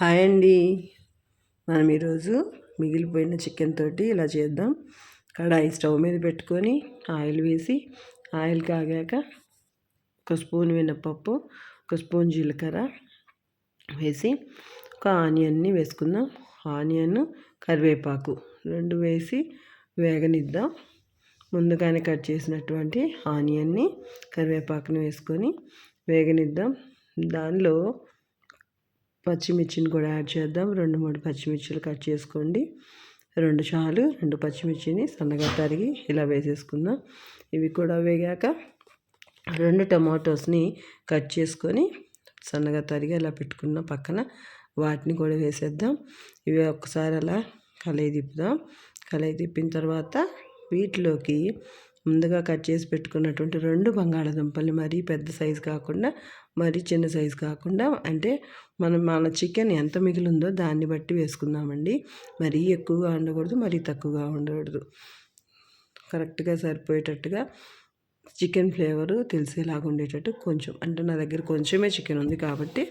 Hi అండి. మనం ఈరోజు మిగిలిపోయిన చికెన్ తోటి ఇలా చేద్దాం. కడాయి స్టవ్ మీద పెట్టుకొని ఆయిల్ వేసి ఆయిల్ కాగాక ఒక స్పూన్ మినపప్పు ఒక స్పూన్ జీలకర్ర వేసి ఒక ఆనియన్ని వేసుకుందాం. ఆనియన్ కరివేపాకు రెండు వేసి వేగనిద్దాం. ముందుగానే కట్ చేసినటువంటి ఆనియన్ని కరివేపాకుని వేసుకొని వేగనిద్దాం. దానిలో పచ్చిమిర్చిని కూడా యాడ్ చేద్దాం. రెండు మూడు పచ్చిమిర్చిలు కట్ చేసుకోండి. రెండు చాలు. రెండు పచ్చిమిర్చిని సన్నగా తరిగి ఇలా వేసేసుకుందాం. ఇవి కూడా వేగాక రెండు టమాటోస్ని కట్ చేసుకొని సన్నగా తరిగి అలా పెట్టుకున్న పక్కన వాటిని కూడా వేసేద్దాం. ఇవి ఒక్కసారి అలా కలయి తిప్పుదాం. కలయి తిప్పిన తర్వాత వీటిలోకి ముందుగా కట్ చేసి పెట్టుకున్నటువంటి రెండు బంగాళదుంపలు మరీ పెద్ద సైజు కాకుండా మరీ చిన్న సైజు కాకుండా అంటే మనం మన చికెన్ ఎంత మిగిలిందో దాన్ని బట్టి వేసుకుందామండి. మరీ ఎక్కువగా ఉండకూడదు మరీ తక్కువగా ఉండకూడదు. కరెక్ట్గా సరిపోయేటట్టుగా చికెన్ ఫ్లేవరు తెలిసేలాగా ఉండేటట్టు కొంచెం అంటే నా దగ్గర కొంచెమే చికెన్ ఉంది కాబట్టి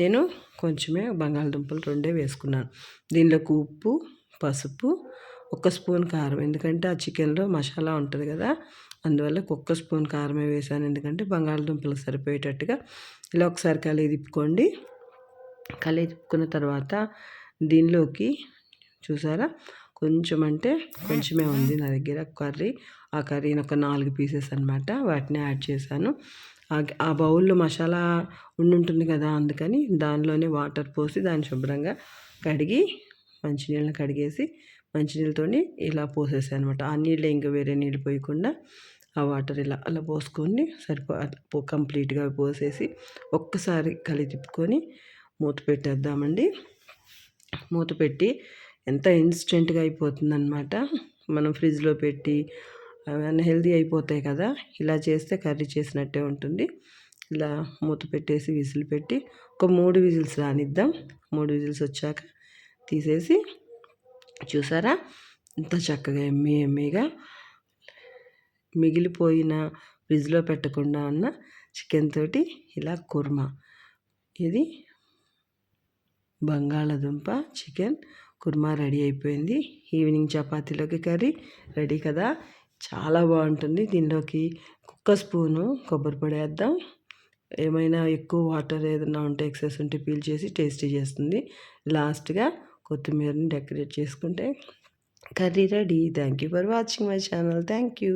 నేను కొంచెమే బంగాళదుంపలు రెండే వేసుకున్నాను. దీనిలోకి ఉప్పు పసుపు ఒక్క స్పూన్ కారం. ఎందుకంటే ఆ చికెన్లో మసాలా ఉంటుంది కదా. అందువల్ల ఒక్క స్పూన్ కారమే వేసాను. ఎందుకంటే బంగాళదుంపలు సరిపోయేటట్టుగా ఇలా ఒకసారి కలిగి తిప్పుకోండి కలిగి తిప్పుకున్న తర్వాత దీనిలోకి చూసారా? కొంచెం అంటే కొంచెమే ఉంది నా దగ్గర కర్రీ. ఆ కర్రీని ఒక నాలుగు పీసెస్ అనమాట వాటిని యాడ్ చేశాను. ఆ బౌల్లో మసాలా ఉండుంటుంది కదా అందుకని దానిలోనే వాటర్ పోసి దాన్ని శుభ్రంగా కడిగి మంచినీళ్ళని కడిగేసి మంచినీళ్ళతో ఇలా పోసేసాను అనమాట ఆ నీళ్ళు ఇంకా వేరే నీళ్ళు పోయకుండా ఆ వాటర్ ఇలా అలా పోసుకొని సరిపో కంప్లీట్గా పోసేసి ఒక్కసారి కలి తిప్పుకొని మూత పెట్టేద్దామండి. మూత పెట్టి ఎంత ఇన్స్టెంట్గా అయిపోతుందన్నమాట మనం ఫ్రిడ్జ్లో పెట్టి అవన్నీ హెల్దీ అయిపోతాయి కదా. ఇలా చేస్తే కర్రీ చేసినట్టే ఉంటుంది. ఇలా మూత పెట్టేసి విజిల్ పెట్టి ఒక మూడు విజిల్స్ రానిద్దాం. మూడు విజిల్స్ వచ్చాక తీసేసి చూసారా? ఎంత చక్కగా ఎమ్మి ఎమ్మిగా మిగిలిపోయిన ఫ్రిడ్జ్లో పెట్టకుండా ఉన్న చికెన్ తోటి ఇలా కుర్మా. ఇది బంగాళాదుంప చికెన్ కుర్మా రెడీ అయిపోయింది. ఈవినింగ్ చపాతీలోకి కర్రీ రెడీ కదా? చాలా బాగుంటుంది. దీనిలోకి కుక్క స్పూను కొబ్బరి పొడి వేద్దాం. ఏమైనా ఎక్కువ వాటర్ ఏదైనా ఉంటే ఎక్సెస్ ఉంటే పీల్ చేసి టేస్టీ చేస్తుంది. లాస్ట్గా కొత్తిమీరని డెకరేట్ చేసుకుంటే curry ready. Thank you for watching my channel thank you